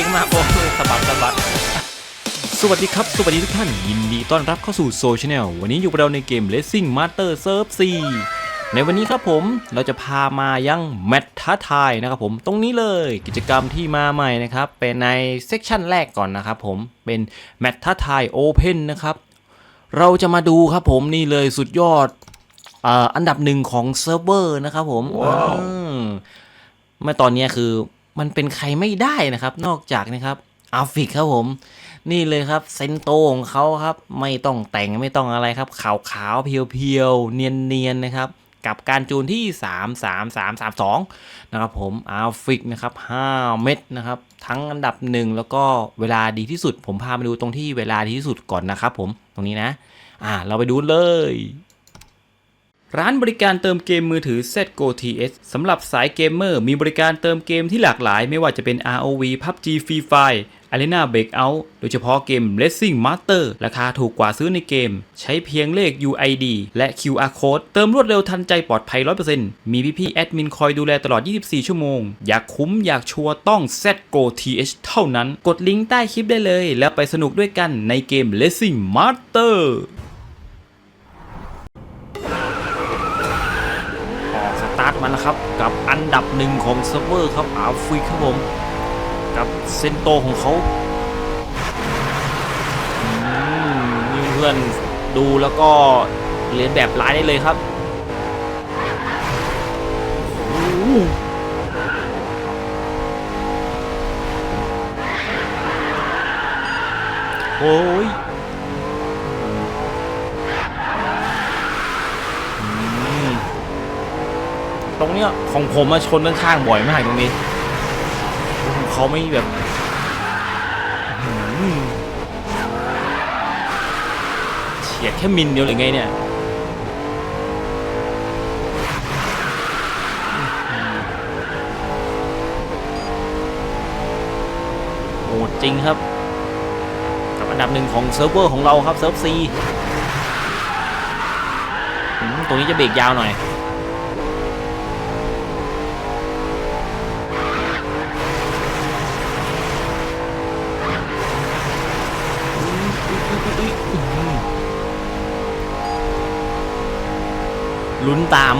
ลงตัวเองมากโอ้สะบัดสะบัดสวัสดีครับ สวัสดีทุกท่านยินดีต้อนรับเข้าสู่โซชแนลวันนี้อยู่กับเราในเกม Racing Master Serve 4ในวันนี้ครับผมเราจะพามายังแมตช์ท้าทายนะครับผมตรงนี้เลยกิจกรรมที่มาใหม่นะครับ เป็นในเซกชันแรกก่อนนะครับผมเป็นแมตช์ท้าทาย Open นะครับ เราจะมาดูครับผมนี่เลยสุดยอดเอ่ออันดับหนึ่งของเซิร์ฟเวอร์นะครับผมอืมเมื่อตอนเนี้ยคือ มันเป็นใครไม่ได้นะครับ นอกจากนะครับอาฟิกครับผม นี่เลยครับเซนโตของเขาครับ ไม่ต้องแต่งไม่ต้องอะไรครับ ขาวขาวๆเพียวๆ เนียนๆนะครับ กับการจูนที่ 3 3 3 3 2 นะครับผมอาฟิกนะครับ 5 เม็ดนะครับ ทั้งอันดับหนึ่งแล้วก็เวลาดีที่สุด ผมพามาดูตรงที่เวลาดีที่สุดก่อนนะครับผมตรงนี้นะ อ่าเราไปดูเลย ร้านบริการเติมเกมมือถือ ZGO TS สำหรับสายเกมเมอร์มีบริการเติมเกมที่หลากหลาย ไม่ว่าจะเป็น ROV PUBG Free Fire Arena Breakout โดยเฉพาะเกม Racing Master ราคาถูกกว่าซื้อในเกม ใช้เพียงเลข UID และ QR Code เติมรวดเร็วทันใจปลอดภัย 100%มีพี่ๆแอดมินคอยดูแลตลอด 24 ชั่วโมง อยากคุ้มอยากชัวร์ต้อง ZGO TH เท่านั้น กดลิงก์ใต้คลิปได้เลย แล้วไปสนุกด้วยกันในเกม Racing Master มาแล้วครับกับอันดับหนึ่งของเซิร์ฟเวอร์ครับอาฟิกครับผมกับเซนโตของเขาอืมนี่เพื่อนดูแล้วก็เรียนแบบร้ายได้เลยครับโอ้ยอืม ตรงเนี้ยของผมมาชนข้างบ่อยมากตรงนี้เขาไม่แบบเฉียดแค่มิลเดียวหรือไงเนี่ยโหดจริงครับ กับอันดับหนึ่งของเซิร์ฟเวอร์ของเราครับเซิร์ฟซีตรงนี้จะเบรกยาวหน่อย ลุ้นตาม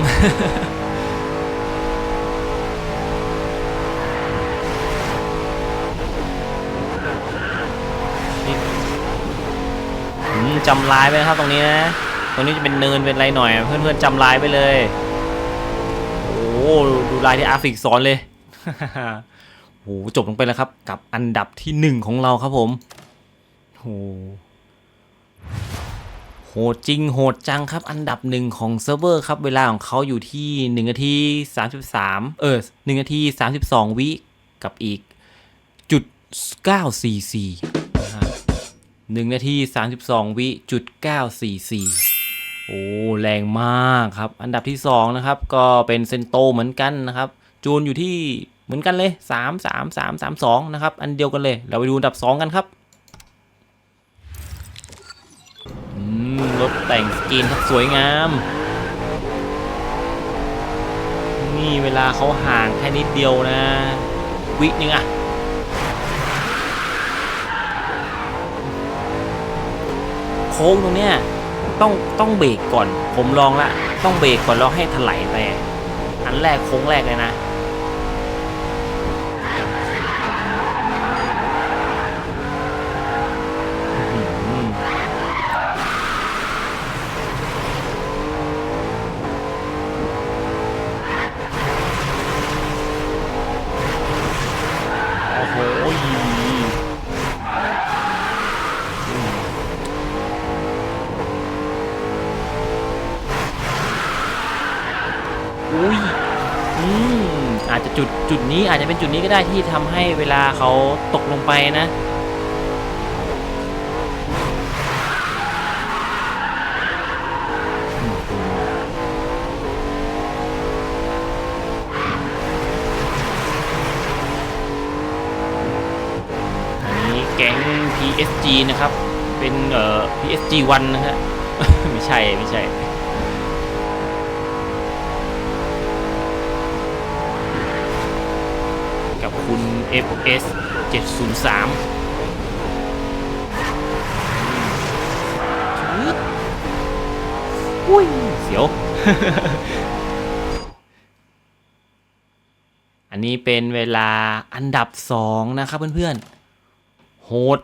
จำลายไปนะครับตรงนี้นะ ตรงนี้จะเป็นเนินเป็นอะไรหน่อย เพื่อนๆจำลายไปเลย โอ้ดูลายที่อาฟิกสอนเลยโอ้โหจบลงไปแล้วครับ กับอันดับที่หนึ่งของเราครับผมโอ้ โหดจริงโหดจังครับ อันดับหนึ่งของเซิร์ฟเวอร์ครับ เวลาของเขาอยู่ที่1นาที33 เออ1นาที 32 วิกับอีกจุด944นะฮะ1นาที 32 วิจุด944 โอ้ แรงมากครับ อันดับที่ 2 นะครับ ก็เป็นเซนโตเหมือนกันนะครับ จูนอยู่ที่เหมือนกันเลย 3 3 3 3 2 นะครับ อันเดียวกันเลย เราไปดูอันดับ 2 กันครับ อืม รถแต่งสกรีนครับสวยงาม นี่เวลาเขาห่างแค่นิดเดียวนะ วินึงอะโค้งตรงเนี้ยต้องต้องเบรกก่อน ผมลองละ ต้องเบรกก่อนแล้วให้ถลายไป อันแรกโค้งแรกเลยนะ อืม โอ้โหอุ้ยอืมอาจจะจุดจุดนี้ อาจจะเป็นจุดนี้ก็ได้ที่ทำให้เวลาเขาตกลงไปนะอันนี้แก๊ง PSG นะครับ เป็นเอ่อ PSG 1นะฮะ ไม่ใช่ ไม่ใช่ กับคุณ FS 703ชืดอุ้ยเสียว อันนี้เป็นเวลาอันดับสองนะครับเพื่อนๆ โหด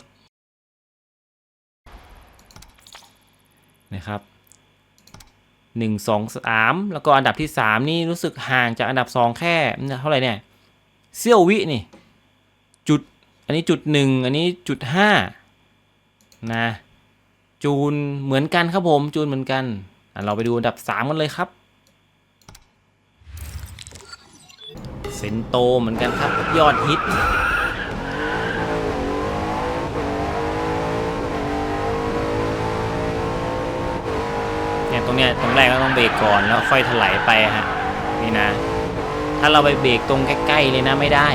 นะครับหนึ่งสองสามแล้วก็อันดับที่สามนี่รู้สึกห่างจากอันดับสองแค่ เท่าไหร่เนี่ย เซี่ยววินี่ จุด อันนี้จุดหนึ่งอันนี้จุดห้านะ จูนเหมือนกันครับผมจูนเหมือนกันอะเราไปดูอันดับสามกันเลยครับ เซนโตเหมือนกันครับ ยอดฮิตเนี่ยตรงเนี้ยตรงแรกก็ต้องเบรกก่อนแล้วค่อยถลายไปฮะนี่นะ ถ้าเราไปเบรกตรงใกล้ๆเลยนะไม่ได้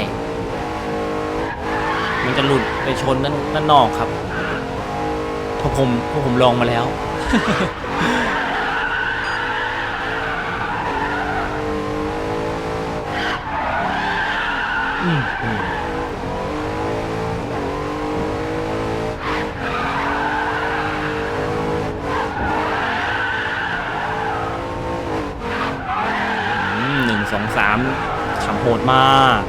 มันจะหลุดไปชนนั่นนั่นนอกครับเพราะผมเพราะผมลองมาแล้ว อืมอืมอืมหนึ่งสองสามขำโหดมาก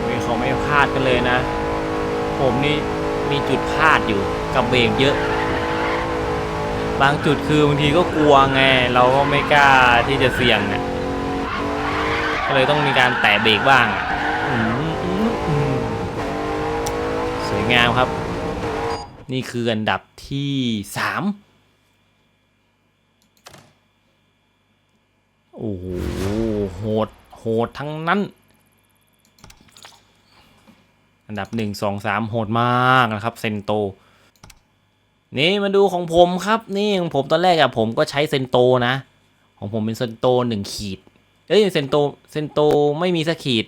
เฮ้ยเขาไม่พลาดกันเลยนะ ผมนี่มีจุดพลาดอยู่กับเบรกเยอะ บางจุดคือบางทีก็กลัวไง เราก็ไม่กล้าที่จะเสี่ยงอะก็เลยต้องมีการแตะเบรกบ้างสวยงามครับ นี่คืออันดับที่สามโอ้โหโหดโหดทั้งนั้น อันดับหนึ่งสองสามโหดมากนะครับ เซนโต นี่มาดูของผมครับ นี่ของผมตอนแรกอะผมก็ใช้เซนโตนะ ของผมเป็นเซนโตหนึ่งขีด เอ้ยเซนโตเซนโตไม่มีสักขีด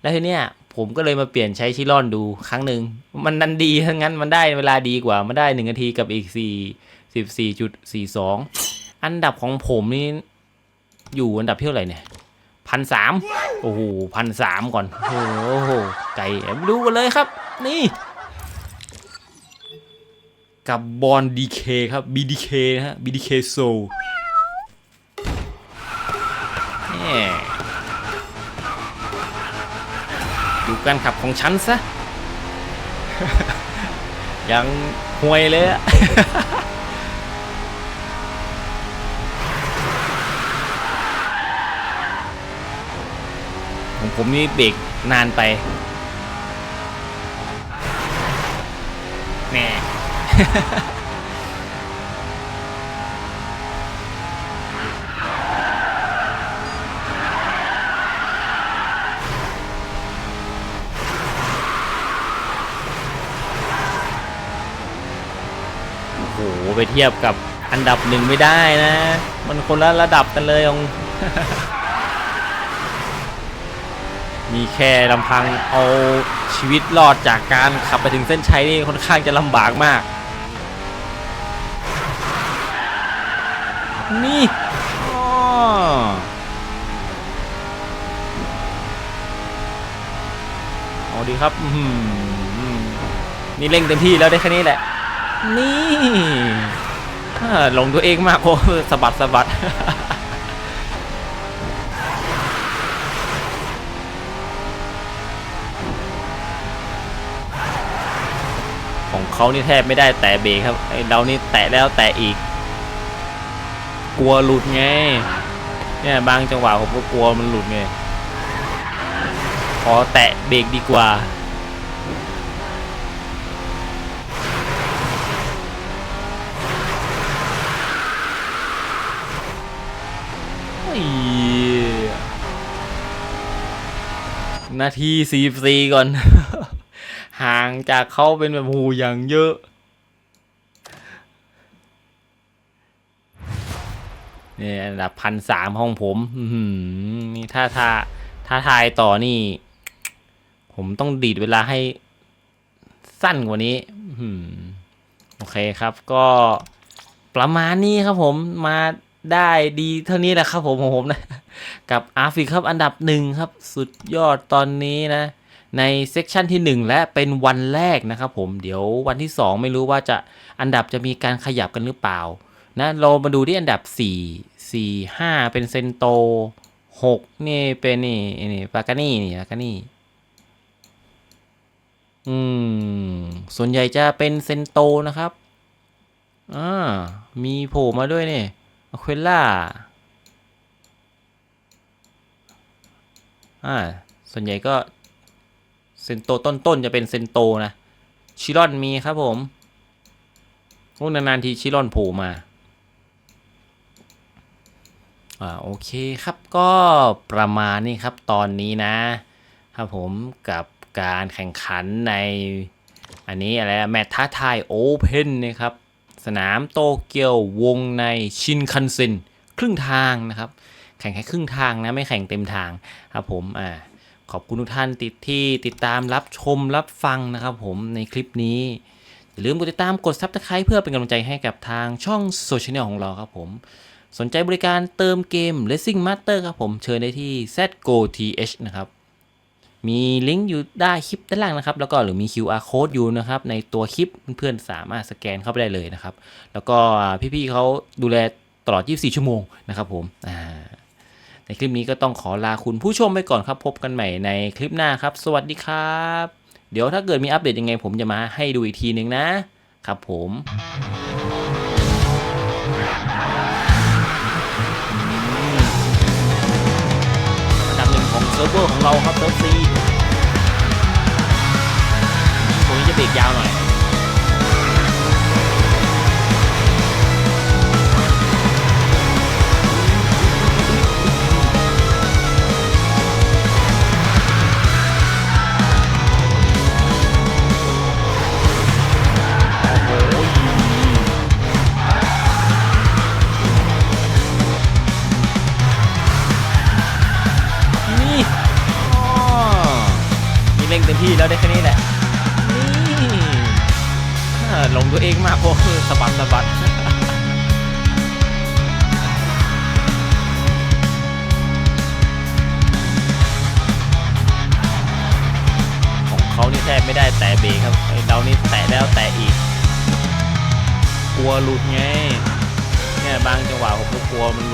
แล้วทีเนี้ยผมก็เลยมาเปลี่ยนใช้ชิลอนดูครั้งหนึ่งมันนันดีทั้งนั้นมันได้เวลาดีกว่ามันได้หนึ่งนาทีกับอีกสี่สิบสี่จุดสี่สองอันดับของผมนี่อยู่อันดับที่เท่าไหร่เนี่ยพันสามโอ้โหพันสามก่อน โอ้โหไก่แอบดูกันเลยครับ นี่ กับบอลดีเคครับ BDK นะฮะ BDK Soul แหม่ดูการขับของฉันซะ ยังห่วยเลยอะของผมนี่เบรกนานไปแหน่ โอ้โหไปเทียบกับอันดับหนึ่งไม่ได้นะ มันคนละระดับกันเลยองมีแค่ลำพังเอาชีวิตรอดจากการขับไปถึงเส้นชัยนี่ค่อนข้างจะลำบากมาก นี่อ้อเอาดีครับนี่เร่งเต็มที่แล้วได้แค่นี้แหละ นี่หลงตัวเองมากโอ้สะบัดสะบัดของเขานี่แทบไม่ได้แตะเบรกครับไอ้เรานี่แตะแล้วแตะอีก กลัวหลุดไง เนี่ยบางจังหวะผมก็กลัวมันหลุดไง ขอแตะเบรกดีกว่าเฮ้ยนาทีสี่สี่ก่อน ห่างจากเขาเป็นแบบหูอย่างเยอะ นี่อันดับพันสามของผมนี่ถ้าถ้าถ้าทายต่อนี่ ผมต้องดีดเวลาให้สั้นกว่านี้โอเคครับ ก็ประมาณนี้ครับผมมาได้ดีเท่านี้แหละครับผมของผมนะ กับอาฟิกครับอันดับหนึ่งครับ สุดยอดตอนนี้นะ ในเซกชันที่ 1 และเป็นวันแรกนะครับผมเดี๋ยววันที่ 2 ไม่รู้ว่าจะอันดับจะมีการขยับกันหรือเปล่า นะเรามาดูที่อันดับ 4 4 5 เป็นเซนโต 6 นี่เป็นนี่นี่ปากานี่นี่ปากานี่อืม ส่วนใหญ่จะเป็นเซนโตนะครับ อ่า มีโผล่มาด้วยเนี่ยอควล่า อ่า ส่วนใหญ่ก็ เซนโตต้นๆ จะเป็นเซนโตนะ ชิรอนมีครับผมพวกนานๆทีชิรอนโผล่มา อ่าโอเคครับก็ประมาณนี้ครับตอนนี้นะครับผมกับการแข่งขันใน อันนี้อะไรแมตท้าทายโอเพนนะครับ สนามโตเกียววงในชินคันเซ็นครึ่งทางนะครับ แข่งแค่ครึ่งทางนะ ไม่แข่งเต็มทางครับผมอ่าขอบคุณทุกท่านติดที่ติดตามรับชมรับฟังนะครับผมในคลิปนี้ อย่าลืมกดติดตามกดซับสไคร b e เพื่อเป็นกำลังใจให้กับทางช่องโซเชียลของเราครับผม สนใจบริการเติมเกม Racing Master ครับผมเชิญได้ที่ ZGoTH นะครับ มีลิงก์อยู่ได้คลิปด้านล่างนะครับ แล้วก็หรือมี QR code อยู่นะครับ ในตัวคลิปเพื่อนๆสามารถสแกนเข้าไปได้เลยนะครับ แล้วก็พี่ๆเขาดูแลตลอด 24 ชั่วโมงนะครับผมในคลิปนี้ก็ต้องขอลาคุณผู้ชมไปก่อนครับ พบกันใหม่ในคลิปหน้าครับ สวัสดีครับ เดี๋ยวถ้าเกิดมีอัปเดตยังไง ผมจะมาให้ดูอีกทีนึงนะครับผม ซิร์ฟเวอร์ของเราครับเซิร์ฟซีผมจะเบรกยาวหน่อย นี่เล่งเต็มที่แล้วได้แค่นี้แหละ นี่อ่าลงตัวเองมากเพราะคือสะบัดสะบัดของเขานี่แทบไม่ได้แตะเบรกครับเรานี่แตะแล้วแตะอีก กลัวหลุดไง เนี่ยบางจังหวะผมก็กลัวมันหลุด